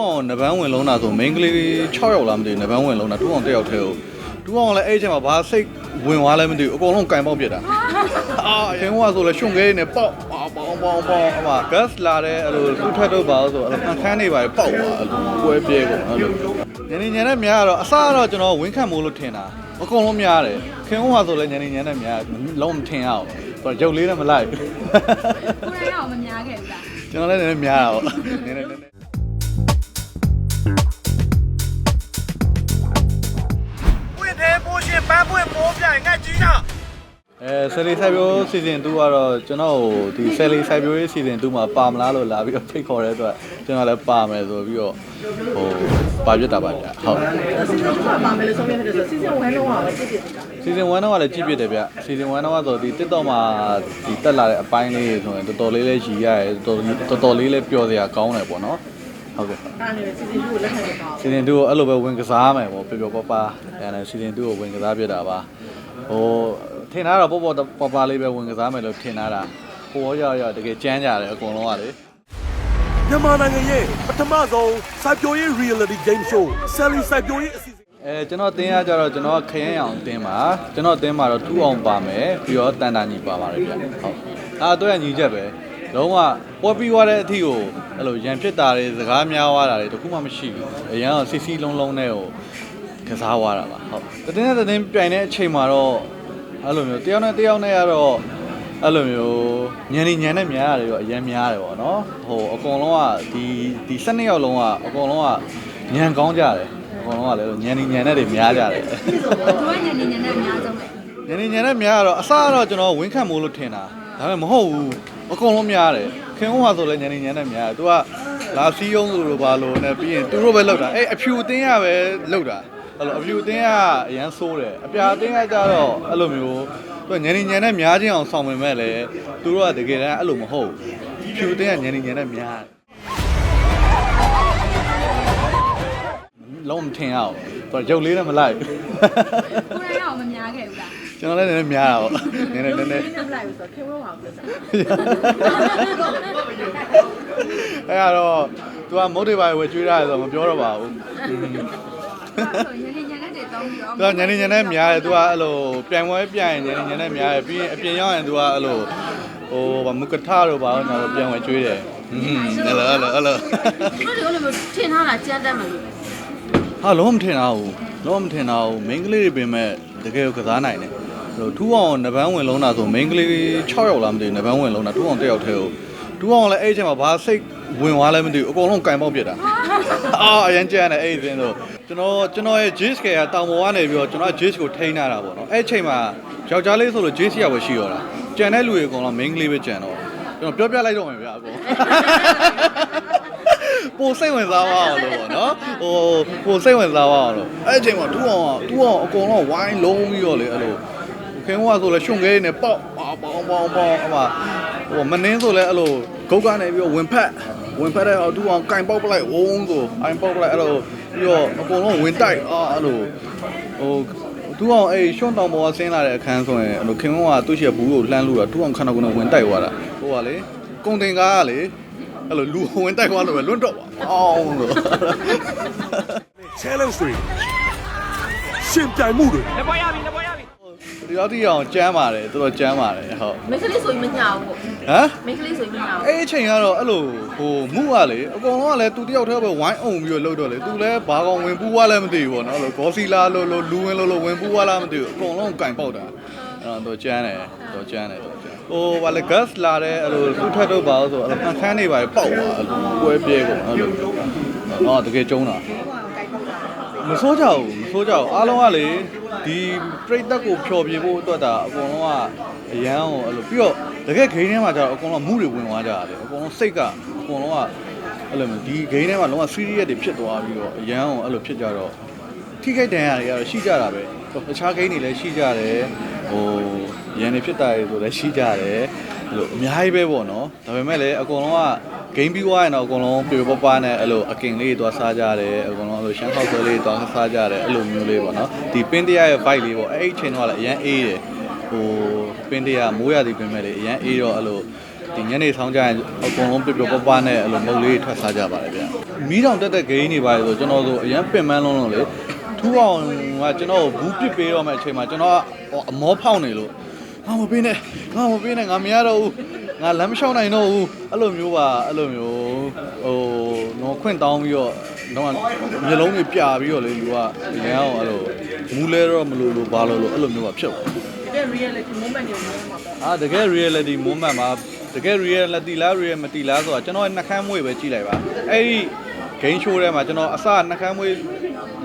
အောင်နဘန်းဝင်လုံးတာဆိုမိန်းကလေး6ယောက်လားမသိဘူးနဘန်းဝင်လုံးတာတူအောင်တစ်ယောက်တည်းကိုတူအောင်လည်းအဲ့ချိန်မှာဘာစိတ်ဝင်သွားလဲမသိဘူးအကုန်လုံးကင်ပေါက်ပြစ်တာအာရင်ကဆိုလည်းရှုံခဲနေပေါက်ပေါက်ပေါက်ပေါက်ပေါက်အမ gas လာတဲ့အဲ့လိုသူ့ထက်တော့ပါဆိုအဲ့လိုခန်းနေပါပေါက်သွားအဲ့လိုကွဲပြဲကုန်အဲ့လိုညနေညနေများတော့အစားတော့ကျွန်တော်ဝင်းခတ်မိုးလို့ထင်တာအကုန်လုံးများတယ်ခင်ဗျာဆိုလည်းညနေညနေများလုံးမထင်ရအောင်ဆိုတော့ရုပ်လေးနဲ့မလိုက်ဘူးကိုယ်ရောမများခဲ့ဘူးလားကျွန်တော်လည်းနည်းနည်းများတာပေါ့နည်းနည်း ပိုးရှင်ပန်းပွင့်ပိုးပြိုင်ငတ်ကြီးတာအဲဆယ်လီစိုက်ပျိုးစီဇန်2ကတော့ကျွန်တော်ဟိုဒီဆယ်လီစိုက်ပျိုးရေးစီဇန်2မှာပါမလားလို့လာပြီးတော့ဖိတ်ခေါ်တဲ့အတွက်ကျွန်တော်လည်းပါမယ်ဆိုပြီးတော့ဟိုပါပြစ်တာပါဗျဟုတ်စီစဉ်ကပါမယ်လို့ဆုံးဖြတ်တယ်ဆိုစီစဉ်1လုံးအောင်ပဲကြည့်ပြတာစီဇန်1တော့လည်းကြည့်ပြတယ်ဗျစီဇန်1တော့ဆိုဒီ TikTok မှာဒီတက်လာတဲ့အပိုင်းလေးဆိုရင်တော်တော်လေးလေးရည်ရတယ်တော်တော်တော်လေးလေးပျော်စရာကောင်းတယ်ပေါ့နော် ဟုတ်ကဲ့အားနေစီစဉ်ကိုလက်ခံရပါစီဇန်2ကိုအဲ့လိုပဲဝင်ကစားမယ်ပေါ့ပျော်ပျော်ပါပါအဲနဲ့စီဇန်2ကိုဝင်ကစားပြတာပါဟိုထင်တာတော့ပေါ့ပေါ့ပါပါလေးပဲဝင်ကစားမယ်လို့ထင်တာတာဟိုရောရောက်ရောက်တကယ်ကြမ်းကြတယ်အကုန်လုံးကလေမြန်မာနိုင်ငံရဲ့ပထမဆုံးစိုက်ပျိုးရေး reality game show Sally စိုက်ပျိုးရေးအစီအစဉ်အဲကျွန်တော်တင်းရကြတော့ကျွန်တော်ခရမ်းအောင်တင်းပါကျွန်တော်တင်းမှာတော့ထူအောင်ပါမယ်ပြီးတော့တန်တာညီပါပါတယ်ဗျဟုတ်အာတော့ရညီချက်ပဲ လုံးဝပွဲပြီးသွားတဲ့အထီကိုအဲ့လိုရန်ဖြစ်တာတွေစကားများသွားတာတွေတခုမှမရှိဘူးအရန်တော့စီစီလုံးလုံးနဲ့ဟိုကစားသွားတာပါဟုတ်တင်းနဲ့တင်းပြိုင်တဲ့အချိန်မှာတော့အဲ့လိုမျိုးတယောက်နဲ့တယောက်နဲ့ကတော့အဲ့လိုမျိုးညံနေညံနဲ့များရတယ်ရောအရန်များတယ်ပေါ့နော်ဟိုအကုန်လုံးကဒီဒီ12ယောက်လုံးကအကုန်လုံးကညံကောင်းကြတယ်အကုန်လုံးကလည်းညံနေညံနဲ့တွေများကြတယ်သူကညနေညနေအများဆုံးပဲညနေညနေများတော့အစားတော့ကျွန်တော်ဝင်းခတ်မိုးလို့ထင်တာဒါပေမဲ့မဟုတ်ဘူး အကုန်လုံးများတယ်ခင်ဗျာဆိုလည်းညနေညနေများတယ်သူကလာစီးယုံလို့လို့ပါလို့နဲ့ပြီးရင်သူတို့ပဲလောက်တာအဲ့အဖြူအတင်းရပဲလောက်တာအဲ့လိုအဖြူအတင်းကအရန်ဆိုးတယ်အပြာအတင်းကကြတော့အဲ့လိုမျိုးသူကညနေညနေများချင်းအောင်ဆောင်ပေမဲ့လည်းသူတို့ကတကယ်တမ်းအဲ့လိုမဟုတ်ဘူးဖြူအတင်းကညနေညနေများတယ်လုံးမထင်ရအောင်သူကရုပ်လေးနဲ့မလိုက်ဘူးကိုယ်ရောမများခဲ့ဘူးလား ကျွန်တော်လည်းနည်းနည်းများတာပေါ့နည်းနည်းနည်းနည်းမလိုက်ဘူးဆိုတော့ခင်ဗျားဘာပြောတာအဲ့တော့ तू ကမုတ်တွေပါဝယ်ကျွေးရတယ်ဆိုတော့မပြောတော့ပါဘူးသူကညနေညနေများတယ်သူကအဲ့လိုပြိုင်ပွဲပြိုင်ညနေညနေများတယ်ပြီးရင်အပြင်ရောက်ရင်သူကအဲ့လိုဟိုဗမုကထတို့ဘာလို့ညာလို့ပြန်ဝင်ကျွေးတယ်ဟွန်းအဲ့လိုအဲ့လိုအဲ့လိုဘာလို့လဲထင်ထားတာကြမ်းတတ်မှာလို့ဟာလုံးမထင်တာဘူးလုံးမထင်တာဘူးမိန်းကလေးတွေပင်မဲ့တကယ်ကိုကစားနိုင်တယ် ထူအောင်နဘန်းဝင်လုံးတာဆိုမိန်းကလေး6ယောက်လားမသိဘူးနဘန်းဝင်လုံးတာထူအောင်တစ်ယောက်တည်းကိုထူအောင်လည်းအဲ့ချိန်မှာဘာစိတ်ဝင်သွားလဲမသိဘူးအကုန်လုံးကင်ပေါက်ပြစ်တာအာအရင်ကျန်တယ်အဲ့ဒီစင်းဆိုကျွန်တော်ကျွန်တော်ရဲ့ Jace ကတောင်ပေါ်ကနေပြီးတော့ကျွန်တော် Jace ကိုထိန်းထားတာပေါ့နော်အဲ့ချိန်မှာယောက်ျားလေးဆိုလို့ Jace ရပဲရှိရောတာကျန်တဲ့လူတွေအကုန်လုံး main ကလေးပဲကျန်တော့ကျွန်တော်ပြောပြလိုက်တော့မယ်ဗျာအကုန်ပိုစိတ်ဝင်စားပါအောင်လို့ပေါ့နော်ဟိုပိုစိတ်ဝင်စားပါအောင်လို့အဲ့အချိန်မှာတူအောင်တူအောင်အကုန်လုံးဝိုင်းလုံးပြီးတော့လေအဲ့လို ခင်ဗျာဆိုလဲရှုံခဲနေပေါက်ပေါက်ပေါက်ပေါက်ပေါက်အမဟိုမနှင်းဆိုလဲအဲ့လိုဂုတ်ကနေပြီးတော့ဝင်ဖက်ဝင်ဖက်တဲ့တူအောင်ကင်ပေါက်ပလိုက်ဝုန်းဆိုအိုင်ပေါက်ပလိုက်အဲ့လိုပြီးတော့အကုန်လုံးဝင်တိုက်အာအဲ့လိုဟိုတူအောင်အဲ့ရှွန့်တောင်ပေါ်ကဆင်းလာတဲ့အခန်းဆိုရင်အဲ့လိုခင်ဗျာကသူ့ရှိဘူးကိုလှမ်းလို့တာတူအောင်ခဏကဝင်တိုက်သွားတာဟိုကလေကုန်တင်ကားကလေအဲ့လိုလူဝင်တိုက်သွားလို့ပဲလွတ်တော့ပါအောင်လို့ challenge တွေရှင်ပြိုင်မှုတွေ ဒီတော့ဒီအောင်ကြမ်းပါတယ်တော်တော်ကြမ်းပါတယ်ဟုတ်မိန်းကလေးဆိုရင်မညာဘူးပေါ့ဟမ်မိန်းကလေးဆိုရင်မညာဘူးအဲ့အချိန်ကတော့အဲ့လိုဟိုမှုကလေအကောင်လုံးကလည်းသူတယောက်တည်းပဲဝိုင်းအောင်ပြီးတော့လှုပ်တော့လေသူလည်းဘာကောင်ဝင်ပူးသွားလဲမသိဘူးပေါ့နော်အဲ့လိုဂေါစီလာလို့လို့လူဝင်လို့လို့ဝင်ပူးသွားလားမသိဘူးအကောင်လုံးကင်ပေါက်တာအဲ့တော့ကြမ်းတယ်တော်ကြမ်းတယ်တော်ကြမ်းဟိုဘာလဲ gas လာတဲ့အဲ့လိုသူ့ထက်တော့ပါဆိုအဲ့လိုခန်းနေပါပေါက်သွားအဲ့လိုကွဲပြဲကုန်အဲ့လိုအော်တကယ်ကျုံးတာ မဆိုးကြဘူးမဆိုးကြဘူးအားလုံးကလေဒီပြိတက်ကိုဖျော်ပြဖို့အတွက်ဒါအကုန်လုံးကအရန်ကိုအဲ့လိုပြီးတော့တကယ်ဂိမ်းထဲမှာကျတော့အကုန်လုံးမှုတွေဝင်သွားကြတယ်အကုန်လုံးစိတ်ကအကုန်လုံးကအဲ့လိုမျိုးဒီဂိမ်းထဲမှာလုံးဝ serious တွေဖြစ်သွားပြီးတော့အရန်ကိုအဲ့လိုဖြစ်ကြတော့ထိခိုက်ဒဏ်ရာတွေကတော့ရှိကြတာပဲတခြားဂိမ်းတွေလည်းရှိကြတယ်ဟိုရန်တွေဖြစ်တာတွေဆိုလည်းရှိကြတယ် အဲ့လိုအများကြီးပဲပေါ့နော်ဒါပေမဲ့လည်းအကုန်လုံးက game ပြီးသွားရင်တော့အကုန်လုံးပြေပပနဲ့အဲ့လိုအကင်လေးတွေသွားစားကြတယ်အကုန်လုံးအဲ့လိုရှမ်းခောက်ဆွဲလေးတွေသွားစားကြတယ်အဲ့လိုမျိုးလေးပေါ့နော်ဒီပင်းတရားရဲ့ vibe လေးပေါ့အဲ့ဒီအချိန်တော့လည်းအရန်အေးတယ်ဟိုပင်းတရားမိုးရသည်ပင်မဲ့လေအရန်အေးတော့အဲ့လိုဒီညနေဆောင်ကြရင်အကုန်လုံးပြပြပပနဲ့အဲ့လိုမုတ်လေးထွက်စားကြပါတယ်ဗျမီးတောင်တက်တဲ့ဂိမ်းတွေပါလေဆိုကျွန်တော်ဆိုအရန်ပင်ပန်းလုံးလုံးလေထူအောင်ကကျွန်တော်ဘူးပစ်ပေးတော့မယ့်အချိန်မှာကျွန်တော်ကအမောဖောက်နေလို့ ငါမပေးနဲ့ငါမပေးနဲ့ငါမရတော့ဘူးငါလမ်းမလျှောက်နိုင်တော့ဘူးအဲ့လိုမျိုးပါအဲ့လိုမျိုးဟိုတော့ခွင့်တောင်းပြီးတော့တော့မျိုးလုံးတွေပြပြီးတော့လေလူကအရန်အောင်အဲ့လိုမူးလဲတော့မလို့လို့ဘာလို့လို့အဲ့လိုမျိုးပါဖြစ်သွားဒီ reality moment တွေမျိုးမှာပေါ့အာတကယ် reality moment မှာတကယ် reality လား real မတီလားဆိုတာကျွန်တော်နှကမ်းမွေပဲကြည့်လိုက်ပါအဲ့ဒီ game show ထဲမှာကျွန်တော်အစနှကမ်းမွေ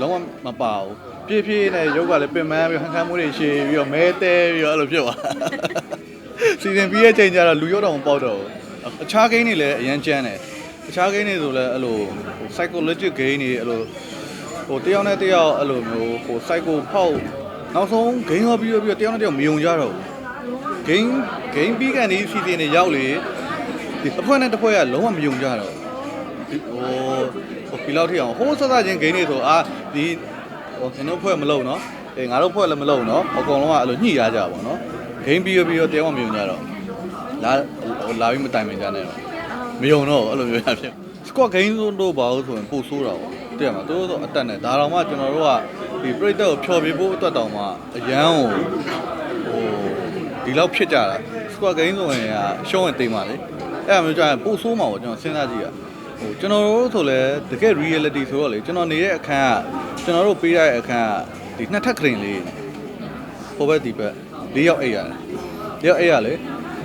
လုံးဝမပါဘူး ပြည့်ပြည့်နဲ့ရုပ်ကလည်းပင်ပန်းပြီးနှကမ်းမွေတွေရှည်ပြီးတော့မဲတဲပြီးတော့အဲ့လိုဖြစ်သွားစီစဉ်ပြီးရဲ့ချိန်ကျတော့လူရုပ်တော့မပေါက်တော့ဘူးအခြား game တွေလည်းအရန်ကျန်းတယ်အခြား game တွေဆိုလည်းအဲ့လို psychological game တွေအဲ့လိုဟိုတယောက်နဲ့တယောက်အဲ့လိုမျိုးဟို psycho ဖောက်နောက်ဆုံး game ရောပြီးတော့ပြီးတော့တယောက်နဲ့တယောက်မယုံကြတော့ဘူး game game ပြီးကန်ဒီစီစဉ်တွေရောက်လေဒီတစ်ဖွဲ့နဲ့တစ်ဖွဲ့ကလုံးဝမယုံကြတော့ဒီဟိုဟိုဒီလောက်ထိအောင်ဟိုးဆက်ဆက်ချင်း game တွေဆိုအာဒီ ဟိုကျွန်တော်ဖွဲ့မလုံးနော်အေးငါတို့ဖွဲ့လည်းမလုံးနော်အကုန်လုံးကအဲ့လိုညှိရကြပါတော့ game ပြီးရပြီးတော့တယောက်မှမယုံကြတော့လာဟိုလာပြီးမတိုင်ပင်ကြနဲ့တော့မယုံတော့အဲ့လိုမျိုးဖြစ် squad game တို့ပါလို့ဆိုရင်ပို့ဆိုးတာပေါ့တကယ်မှာတို့တော့အတက်နဲ့ဒါတော့မှကျွန်တော်တို့ကဒီပြိတ္တကိုဖျော်ပြဖို့အတွက်တောင်မှအရန်ကိုဟိုဒီလောက်ဖြစ်ကြတာ squad game ဆိုရင်ကရှုံးရင်တိမ်ပါလေအဲ့ဒါမျိုးကြာရင်ပို့ဆိုးမှာပေါ့ကျွန်တော်စဉ်းစားကြည့်ရ ဟိုကျွန်တော်တို့ဆိုလဲတကယ် reality ဆိုတော့လေကျွန်တော်နေတဲ့အခန်းကကျွန်တော်တို့ပေးရတဲ့အခန်းကဒီနှစ်ထပ်ခရင်လေးဟိုဘက်ဒီဘက်၄ယောက်အိတ်ရတယ်၄ယောက်အိတ်ရလေ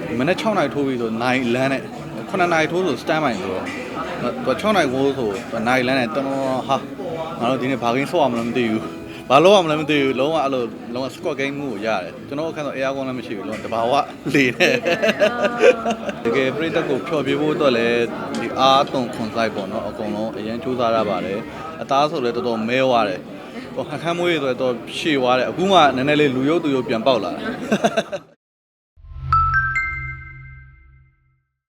ဒီမနေ့6နိုင်ထိုးပြီးဆို9လမ်းနဲ့9နိုင်ထိုးဆို stand by ဆိုတော့သူ6နိုင်ကိုဆို9လမ်းနဲ့တော်တော်ဟာငါတို့ဒီနေ့ဘာဂိမ်းဆော့ရမလဲမသိဘူး ဘာလို့အောင်မလဲမသိဘူးလုံးဝအဲ့လိုလုံးဝ squad game မှုကိုရတယ်ကျွန်တော်အခန်းတော့ air con လည်းမရှိဘူးလုံးဝတဘာဝလေနဲ့တကယ်ပြိတက်ကိုဖျော်ပြဖို့အတွက်လည်းဒီအားသွန်ခွန်ဆိုင်ပေါ့နော်အကုန်လုံးအရင်စူးစမ်းရပါတယ်အသားဆိုလည်းတော်တော်မဲသွားတယ်ဟိုအခန်းမွေးဆိုတော့တော်ရှည်သွားတယ်အခုမှနည်းနည်းလေးလူရုပ်သူရုပ်ပြန်ပေါက်လာတယ်